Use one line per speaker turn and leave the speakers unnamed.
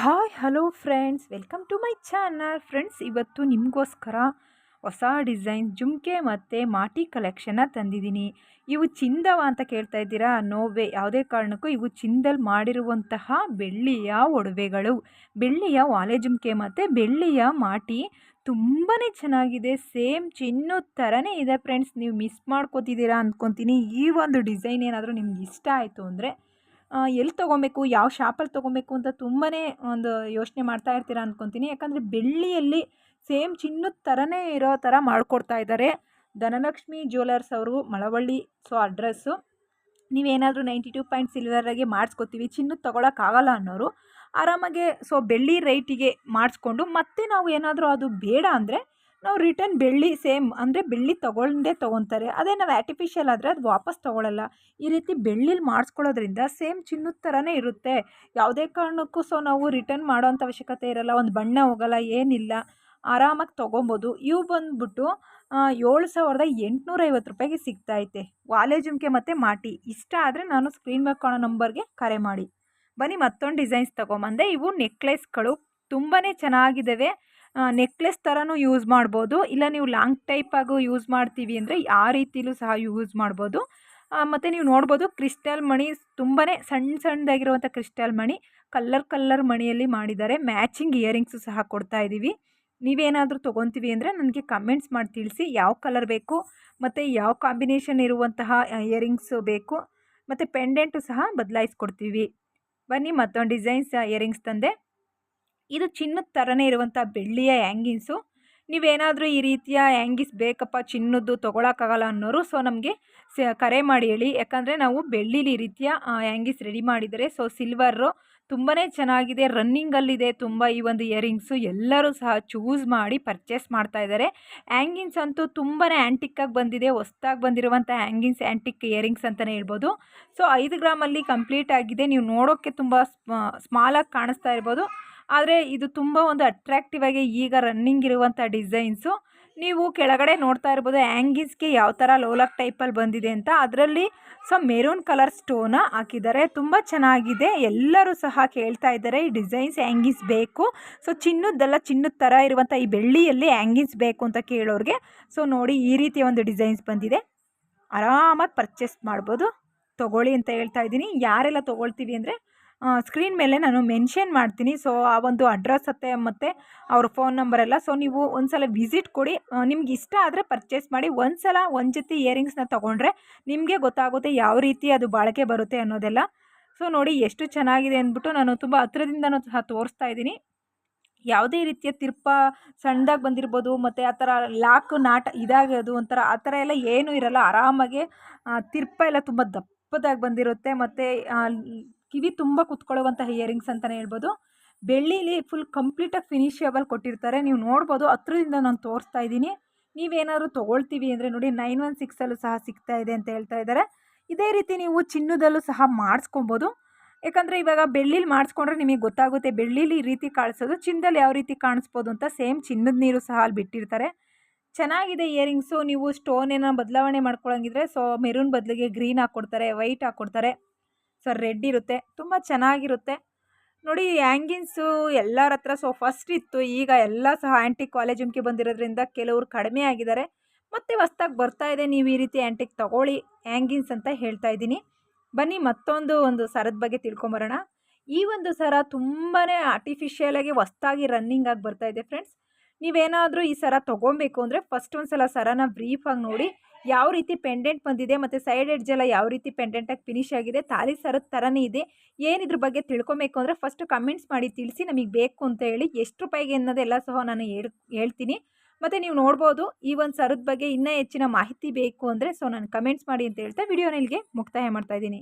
Hi, hello friends. Welcome to my channel. Friends, ಇವತ್ತು ನಿಮಗೋಸ್ಕರ ಹೊಸ ಡಿಸೈನ್ ಜುಮ್ಕೆ ಮತ್ತು ಮಾಟಿ ಕಲೆಕ್ಷನ್ನ ತಂದಿದ್ದೀನಿ. ಇವು ಚಿಂದವ ಅಂತ ಕೇಳ್ತಾ ಇದ್ದೀರಾ? ನೋವೆ ಯಾವುದೇ ಕಾರಣಕ್ಕೂ ಇವು ಚಿಂದಲ್ ಮಾಡಿರುವಂತಹ ಬೆಳ್ಳಿಯ ಒಡವೆಗಳು. ಬೆಳ್ಳಿಯ ವಾಲೆ ಜುಮ್ಕೆ ಮತ್ತು ಬೆಳ್ಳಿಯ ಮಾಟಿ ತುಂಬಾ ಚೆನ್ನಾಗಿದೆ. ಸೇಮ್ ಚಿನ್ನು ಥರನೇ ಇದೆ ಫ್ರೆಂಡ್ಸ್. ನೀವು ಮಿಸ್ ಮಾಡ್ಕೋತಿದ್ದೀರಾ ಅಂದ್ಕೊತೀನಿ ಈ ಒಂದು ಡಿಸೈನ್ ಏನಾದರೂ ನಿಮ್ಗೆ ಇಷ್ಟ ಆಯಿತು ಅಂದರೆ ಎಲ್ಲಿ ತೊಗೊಬೇಕು, ಯಾವ ಶಾಪಲ್ಲಿ ತೊಗೊಬೇಕು ಅಂತ ತುಂಬಾ ಒಂದು ಯೋಚನೆ ಮಾಡ್ತಾ ಇರ್ತೀರ ಅಂದ್ಕೊತೀನಿ ಯಾಕಂದರೆ ಬೆಳ್ಳಿಯಲ್ಲಿ ಸೇಮ್ ಚಿನ್ನದ ಥರನೇ ಇರೋ ಥರ ಮಾಡಿಕೊಡ್ತಾ ಇದ್ದಾರೆ ಧನಲಕ್ಷ್ಮಿ ಜ್ಯುವೆಲರ್ಸ್ ಅವರು, ಮಳವಳ್ಳಿ, ಸೊ ಅಡ್ರೆಸ್ಸು. ನೀವೇನಾದರೂ ನೈಂಟಿ ಟೂ ಪಾಯಿಂಟ್ ಸಿಲ್ವರಾಗೆ ಮಾಡಿಸ್ಕೊತೀವಿ, ಚಿನ್ನದ ತೊಗೊಳಕ್ಕಾಗಲ್ಲ ಅನ್ನೋರು. ಆರಾಮಾಗೆ, ಸೊ ಬೆಳ್ಳಿ ರೈಟಿಗೆ ಮಾಡಿಸ್ಕೊಂಡು ಮತ್ತೆ ನಾವು ಏನಾದರೂ ಅದು ಬೇಡ ಅಂದರೆ ನಾವು ರಿಟರ್ನ್ ಬೆಳ್ಳಿ ಸೇಮ್ ಅಂದರೆ ಬೆಳ್ಳಿ ತೊಗೊಂಡೇ ತೊಗೊತಾರೆ. ಅದೇ ನಾವು ಆರ್ಟಿಫಿಷಿಯಲ್ ಆದರೆ ಅದು ವಾಪಸ್ ತೊಗೊಳ್ಳಲ್ಲ ಈ ರೀತಿ ಬೆಳ್ಳಿಲಿ ಮಾಡಿಸ್ಕೊಳ್ಳೋದ್ರಿಂದ ಸೇಮ್ ಚಿನ್ನದ ಥರನೇ ಇರುತ್ತೆ. ಯಾವುದೇ ಕಾರಣಕ್ಕೂ ಸೊ ನಾವು ರಿಟರ್ನ್ ಮಾಡೋವಂಥ ಅವಶ್ಯಕತೆ ಇರಲ್ಲ. ಒಂದು ಬಣ್ಣ ಹೋಗಲ್ಲ, ಏನಿಲ್ಲ. ಆರಾಮಾಗಿ ತೊಗೊಬೋದು. ಇವು ಬಂದುಬಿಟ್ಟು ಏಳು ಸಾವಿರದ ಎಂಟುನೂರೈವತ್ತು ರೂಪಾಯಿಗೆ ಸಿಗ್ತಾಯಿತ್ತೆ ವಾಲೆ ಜುಮ್ಕೆ ಮತ್ತು ಮಾಟಿ. ಇಷ್ಟ ಆದರೆ ನಾನು ಸ್ಕ್ರೀನ್ ಮೇಲೆ ಕಾಣೋ ನಂಬರ್ಗೆ ಕರೆ ಮಾಡಿ. ಬನ್ನಿ ಮತ್ತೊಂದು ಡಿಸೈನ್ಸ್ ತೊಗೊಂಬಂದೆ. ಇವು ನೆಕ್ಲೆಸ್ಗಳು ತುಂಬಾ ಚೆನ್ನಾಗಿದ್ದಾವೆ ನೆಕ್ಲೆಸ್ ಥರನೂ ಯೂಸ್ ಮಾಡ್ಬೋದು. ಇಲ್ಲ ನೀವು ಲಾಂಗ್ ಟೈಪಾಗೂ ಯೂಸ್ ಮಾಡ್ತೀವಿ ಅಂದರೆ ಆ ರೀತಿಲೂ ಸಹ ಯೂಸ್ ಮಾಡ್ಬೋದು. ಮತ್ತು ನೀವು ನೋಡ್ಬೋದು ಕ್ರಿಸ್ಟಲ್ ಮಣಿ ತುಂಬಾ ಸಣ್ಣ ಸಣ್ಣದಾಗಿರುವಂಥ ಕ್ರಿಸ್ಟಲ್ ಮಣಿ ಕಲ್ಲರ್ ಕಲ್ಲರ್ ಮಣಿಯಲ್ಲಿ ಮಾಡಿದ್ದಾರೆ. ಮ್ಯಾಚಿಂಗ್ ಇಯರಿಂಗ್ಸು ಸಹ ಕೊಡ್ತಾ ಇದ್ದೀವಿ ನೀವೇನಾದರೂ ತೊಗೊತೀವಿ ಅಂದರೆ ನನಗೆ ಕಮೆಂಟ್ಸ್ ಮಾಡಿ ತಿಳಿಸಿ ಯಾವ ಕಲರ್ ಬೇಕು, ಮತ್ತು ಯಾವ ಕಾಂಬಿನೇಷನ್ ಇರುವಂತಹ ಇಯರಿಂಗ್ಸು ಬೇಕು, ಮತ್ತು ಪೆಂಡೆಂಟು ಸಹ ಬದಲಾಯಿಸ್ಕೊಡ್ತೀವಿ. ಬನ್ನಿ ಮತ್ತೊಂದು ಡಿಸೈನ್ಸ್ ಇಯರಿಂಗ್ಸ್ ತಂದೆ. ಇದು ಚಿನ್ನದ ಥರನೇ ಇರುವಂಥ ಬೆಳ್ಳಿಯ ಆ್ಯಂಗಿನ್ಸು ನೀವೇನಾದರೂ ಈ ರೀತಿಯ ಆ್ಯಂಗಿಸ್ ಬೇಕಪ್ಪ ಚಿನ್ನದ್ದು ತೊಗೊಳಕ್ಕಾಗಲ್ಲ ಅನ್ನೋರು, ಸೊ ನಮಗೆ ಕರೆ ಮಾಡಿ ಹೇಳಿ. ಯಾಕಂದರೆ ನಾವು ಬೆಳ್ಳಿಲಿ ಈ ರೀತಿಯ ಆ್ಯಂಗಿಸ್ ರೆಡಿ ಮಾಡಿದರೆ, ಸೊ ಸಿಲ್ವರು ತುಂಬಾ ಚೆನ್ನಾಗಿದೆ, ರನ್ನಿಂಗಲ್ಲಿದೆ ತುಂಬ ಈ ಒಂದು ಇಯರಿಂಗ್ಸು. ಎಲ್ಲರೂ ಸಹ ಚೂಸ್ ಮಾಡಿ ಪರ್ಚೇಸ್ ಮಾಡ್ತಾ ಇದ್ದಾರೆ. ಆ್ಯಂಗಿನ್ಸ್ ಅಂತೂ ತುಂಬಾ ಆ್ಯಂಟಿಕ್ಕಾಗಿ ಬಂದಿದೆ, ಹೊಸ್ದಾಗಿ ಬಂದಿರುವಂಥ ಆ್ಯಂಗಿನ್ಸ್ ಆ್ಯಂಟಿಕ್ ಇಯರಿಂಗ್ಸ್ ಅಂತಲೇ ಹೇಳ್ಬೋದು. ಸೊ ಐದು ಗ್ರಾಮಲ್ಲಿ ಕಂಪ್ಲೀಟ್ ಆಗಿದೆ. ನೀವು ನೋಡೋಕ್ಕೆ ತುಂಬ ಸ್ಮಾಲಾಗಿ ಕಾಣಿಸ್ತಾ ಇರ್ಬೋದು. ಆದರೆ ಇದು ತುಂಬ ಒಂದು ಅಟ್ರ್ಯಾಕ್ಟಿವ್ ಆಗಿ ಈಗ ರನ್ನಿಂಗ್ ಇರುವಂಥ ಡಿಸೈನ್ಸು ನೀವು ಕೆಳಗಡೆ ನೋಡ್ತಾ ಇರ್ಬೋದು ಆ್ಯಂಗಿಸ್ಗೆ ಯಾವ ಥರ ಲೋಲಕ್ ಟೈಪಲ್ಲಿ ಬಂದಿದೆ ಅಂತ. ಅದರಲ್ಲಿ ಸೊ ಮೆರೂನ್ ಕಲರ್ ಸ್ಟೋನ ಹಾಕಿದ್ದಾರೆ. ತುಂಬ ಚೆನ್ನಾಗಿದೆ. ಎಲ್ಲರೂ ಸಹ ಕೇಳ್ತಾ ಇದ್ದಾರೆ ಈ ಡಿಸೈನ್ಸ್ ಹ್ಯಾಂಗಿಸ್ ಬೇಕು. ಸೊ ಚಿನ್ನದ್ದೆಲ್ಲ ಚಿನ್ನದ ಥರ ಇರುವಂಥ ಈ ಬೆಳ್ಳಿಯಲ್ಲಿ ಆ್ಯಂಗಿಸ್ ಬೇಕು ಅಂತ ಕೇಳೋರಿಗೆ. ಸೊ ನೋಡಿ ಈ ರೀತಿಯ ಒಂದು ಡಿಸೈನ್ಸ್ ಬಂದಿದೆ. ಆರಾಮಾಗಿ ಪರ್ಚೇಸ್ ಮಾಡ್ಬೋದು. ತೊಗೊಳ್ಳಿ ಅಂತ ಹೇಳ್ತಾ ಇದ್ದೀನಿ. ಯಾರೆಲ್ಲ ತೊಗೊಳ್ತೀವಿ ಅಂದರೆ ಸ್ಕ್ರೀನ್ ಮೇಲೆ ನಾನು ಮೆನ್ಷನ್ ಮಾಡ್ತೀನಿ. ಸೊ ಆ ಒಂದು ಅಡ್ರೆಸ್ ಅತ್ತೆ ಮತ್ತು ಅವ್ರ ಫೋನ್ ಎಲ್ಲ. ಸೊ ನೀವು ಒಂದು ಸಲ ವಿಸಿಟ್ ಕೊಡಿ ನಿಮ್ಗೆ ಇಷ್ಟ ಆದರೆ ಪರ್ಚೇಸ್ ಮಾಡಿ. ಒಂದು ಸಲ ಒಂದು ಜೊತೆ ಇಯರಿಂಗ್ಸ್ನ ತೊಗೊಂಡ್ರೆ ನಿಮಗೆ ಗೊತ್ತಾಗುತ್ತೆ ಯಾವ ರೀತಿ ಅದು ಬಾಳಿಕೆ ಬರುತ್ತೆ ಅನ್ನೋದೆಲ್ಲ. ಸೊ ನೋಡಿ ಎಷ್ಟು ಚೆನ್ನಾಗಿದೆ ಅಂದ್ಬಿಟ್ಟು ನಾನು ತುಂಬ ಹತ್ರದಿಂದನೂ ಸಹ ತೋರಿಸ್ತಾ ಇದ್ದೀನಿ. ಯಾವುದೇ ರೀತಿಯ ತಿರ್ಪ, ಸಣ್ಣದಾಗಿ ಬಂದಿರ್ಬೋದು, ಮತ್ತು ಆ ಥರ ಲಾಕ್ ನಾಟ ಇದಾಗೋದು, ಒಂಥರ ಆ ಥರ ಎಲ್ಲ ಏನೂ ಇರಲ್ಲ. ಆರಾಮಾಗಿ ತಿರ್ಪ ಎಲ್ಲ ತುಂಬ ದಪ್ಪದಾಗಿ ಬಂದಿರುತ್ತೆ. ಮತ್ತು ಕಿವಿ ತುಂಬ ಕುತ್ಕೊಳ್ಳುವಂತಹ ಇಯರಿಂಗ್ಸ್ ಅಂತಲೇ ಹೇಳ್ಬೋದು. ಬೆಳ್ಳೀಲಿ ಫುಲ್ ಕಂಪ್ಲೀಟಾಗಿ ಫಿನಿಷೇಬಲ್ ಕೊಟ್ಟಿರ್ತಾರೆ. ನೀವು ನೋಡ್ಬೋದು, ಹತ್ರದಿಂದ ನಾನು ತೋರಿಸ್ತಾ ಇದ್ದೀನಿ. ನೀವೇನಾದ್ರು ತೊಗೊಳ್ತೀವಿ ಅಂದರೆ ನೋಡಿ ನೈನ್ ಒನ್ ಸಿಕ್ಸಲ್ಲೂ ಸಹ ಸಿಗ್ತಾ ಇದೆ ಅಂತ ಹೇಳ್ತಾ ಇದ್ದಾರೆ. ಇದೇ ರೀತಿ ನೀವು ಚಿನ್ನದಲ್ಲೂ ಸಹ ಮಾಡಿಸ್ಕೊಬೋದು. ಯಾಕಂದರೆ ಇವಾಗ ಬೆಳ್ಳೀಲಿ ಮಾಡಿಸ್ಕೊಂಡ್ರೆ ನಿಮಗೆ ಗೊತ್ತಾಗುತ್ತೆ, ಬೆಳ್ಳೀಲಿ ಈ ರೀತಿ ಕಾಣಿಸೋದು, ಚಿನ್ನದಲ್ಲಿ ಯಾವ ರೀತಿ ಕಾಣಿಸ್ಬೋದು ಅಂತ ಸೇಮ್ ಚಿನ್ನದ ನೀರು ಸಹ ಅಲ್ಲಿ ಬಿಟ್ಟಿರ್ತಾರೆ. ಚೆನ್ನಾಗಿದೆ ಇಯರಿಂಗ್ಸು ನೀವು ಸ್ಟೋನ್ ಏನೋ ಬದಲಾವಣೆ ಮಾಡ್ಕೊಳಂಗಿದ್ರೆ ಸೊ ಮೆರೂನ್ ಬದಲಿಗೆ ಗ್ರೀನ್ ಹಾಕ್ಕೊಡ್ತಾರೆ ವೈಟ್ ಹಾಕ್ಕೊಡ್ತಾರೆ ಸೊ, ರೆಡ್ ಇರುತ್ತೆ. ತುಂಬ ಚೆನ್ನಾಗಿರುತ್ತೆ. ನೋಡಿ ಹ್ಯಾಂಗಿನ್ಸು ಎಲ್ಲರ ಹತ್ರ ಸೊ ಫಸ್ಟ್ ಇತ್ತು. ಈಗ ಎಲ್ಲ ಸಹ ಆ್ಯಂಟಿಕ್ ಕಾಲೇಜ್ ಜುಮ್ಕಿ ಬಂದಿರೋದ್ರಿಂದ ಕೆಲವರು ಕಡಿಮೆ ಆಗಿದ್ದಾರೆ. ಮತ್ತು ಹೊಸ್ದಾಗಿ ಬರ್ತಾ ಇದೆ. ನೀವು ಈ ರೀತಿ ಆ್ಯಂಟಿಕ್ ತೊಗೊಳ್ಳಿ ಹ್ಯಾಂಗಿನ್ಸ್ ಅಂತ ಹೇಳ್ತಾ ಇದ್ದೀನಿ. ಬನ್ನಿ, ಮತ್ತೊಂದು ಒಂದು ಸರದ ಬಗ್ಗೆ ತಿಳ್ಕೊಂಬರೋಣ. ಈ ಒಂದು ಸರ ತುಂಬಾ ಆರ್ಟಿಫಿಷಿಯಲಾಗಿ ಹೊಸ್ದಾಗಿ ರನ್ನಿಂಗ್ ಆಗಿ ಬರ್ತಾ ಇದೆ ಫ್ರೆಂಡ್ಸ್ ನೀವೇನಾದರೂ ಈ ಸರ ತೊಗೊಬೇಕು ಅಂದರೆ ಫಸ್ಟ್ ಒಂದು ಸಲ ಸರನ ಬ್ರೀಫಾಗಿ ನೋಡಿ ಯಾವ ರೀತಿ ಪೆಂಡೆಂಟ್ ಬಂದಿದೆ ಮತ್ತು ಸೈಡ್ ಎಡ್ಜ್ ಎಲ್ಲ ಯಾವ ರೀತಿ ಪೆಂಡೆಂಟಾಗಿ ಫಿನಿಶ್ ಆಗಿದೆ ತಾಲಿ ಸರದ ಥರನೇ ಇದೆ ಏನಿದ್ರ ಬಗ್ಗೆ ತಿಳ್ಕೊಬೇಕು ಅಂದರೆ ಫಸ್ಟ್ ಕಮೆಂಟ್ಸ್ ಮಾಡಿ ತಿಳಿಸಿ ನಮಗೆ ಬೇಕು ಅಂತ ಹೇಳಿ ಎಷ್ಟು ರೂಪಾಯಿಗೆ ಅನ್ನೋದೆಲ್ಲ ಸಹ ನಾನು ಹೇಳ್, ಹೇಳ್ತೀನಿ. ಮತ್ತು ನೀವು ನೋಡ್ಬೋದು ಈ ಒಂದು ಸರದ ಬಗ್ಗೆ ಇನ್ನೂ ಹೆಚ್ಚಿನ ಮಾಹಿತಿ ಬೇಕು ಅಂದರೆ ಸೊ ನಾನು ಕಮೆಂಟ್ಸ್ ಮಾಡಿ ಅಂತ ಹೇಳ್ತಾ ವಿಡಿಯೋನಲ್ಲಿಗೆ ಮುಕ್ತಾಯ ಮಾಡ್ತಾಯಿದ್ದೀನಿ